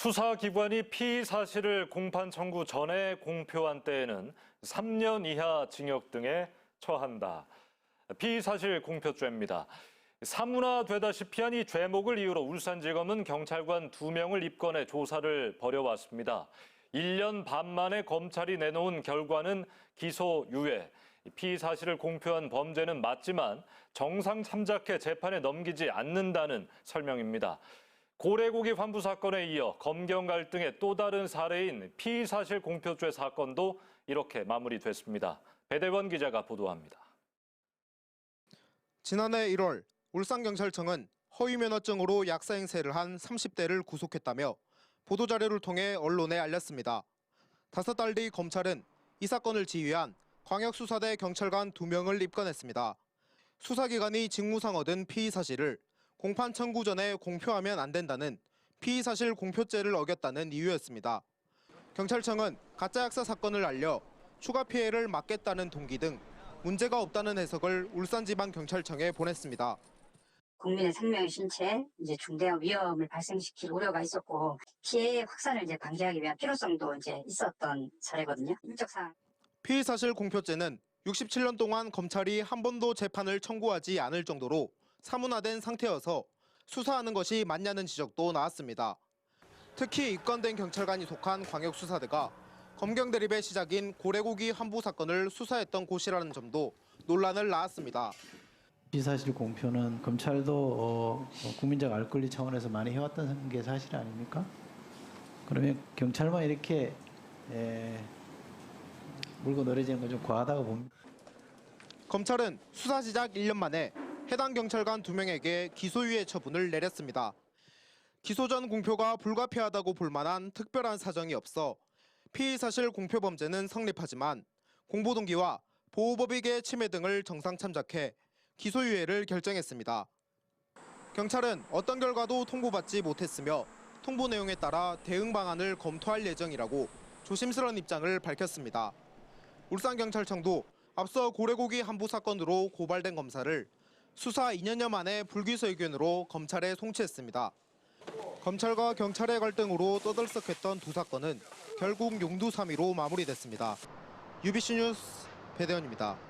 수사기관이 피의 사실을 공판 청구 전에 공표한 때에는 3년 이하 징역 등에 처한다. 피의 사실 공표죄입니다. 사문화되다시피 한 이 죄목을 이유로 울산지검은 경찰관 두명을 입건해 조사를 벌여왔습니다. 1년 반 만에 검찰이 내놓은 결과는 기소 유예. 피의 사실을 공표한 범죄는 맞지만 정상 참작해 재판에 넘기지 않는다는 설명입니다. 고래고기 환부 사건에 이어 검경 갈등의 또 다른 사례인 피의 사실 공표죄 사건도 이렇게 마무리됐습니다. 배대원 기자가 보도합니다. 지난해 1월 울산경찰청은 허위 면허증으로 약사 행세를 한 30대를 구속했다며 보도자료를 통해 언론에 알렸습니다. 다섯 달 뒤 검찰은 이 사건을 지휘한 광역수사대 경찰관 2명을 입건했습니다. 수사기관이 직무상 얻은 피의 사실을 공판 청구 전에 공표하면 안 된다는 피의 사실 공표죄를 어겼다는 이유였습니다. 경찰청은 가짜 약사 사건을 알려 추가 피해를 막겠다는 동기 등 문제가 없다는 해석을 울산지방경찰청에 보냈습니다. 국민의 생명의 신체에 이제 중대한 위험을 발생시킬 우려가 있었고 피해 확산을 이제 방지하기 위한 필요성도 이제 있었던 사례거든요. 인적 사항 피의 사실 공표죄는 67년 동안 검찰이 한 번도 재판을 청구하지 않을 정도로 사문화된 상태여서 수사하는 것이 맞냐는 지적도 나왔습니다. 특히 입건된 경찰관이 속한 광역수사대가 검경 대립의 시작인 고래고기 환부 사건을 수사했던 곳이라는 점도 논란을 낳았습니다. 비사실 공표는 검찰도 어, 어, 국민적 알 권리 차원에서 많이 해왔던 게 사실 아닙니까? 그러면 경찰만 이렇게 에, 물고 늘어지는 건 좀 과하다고 봅니다. 검찰은 수사 시작 1년 만에 해당 경찰관 2명에게 기소유예 처분을 내렸습니다. 기소 전 공표가 불가피하다고 볼 만한 특별한 사정이 없어 피의 사실 공표 범죄는 성립하지만 공보 동기와 보호법익의 침해 등을 정상 참작해 기소유예를 결정했습니다. 경찰은 어떤 결과도 통보받지 못했으며 통보 내용에 따라 대응 방안을 검토할 예정이라고 조심스러운 입장을 밝혔습니다. 울산경찰청도 앞서 고래고기 한부 사건으로 고발된 검사를 수사 2년여 만에 불기소 의견으로 검찰에 송치했습니다. 검찰과 경찰의 갈등으로 떠들썩했던 두 사건은 결국 용두 3위로 마무리됐습니다. UBC 뉴스 배대현입니다.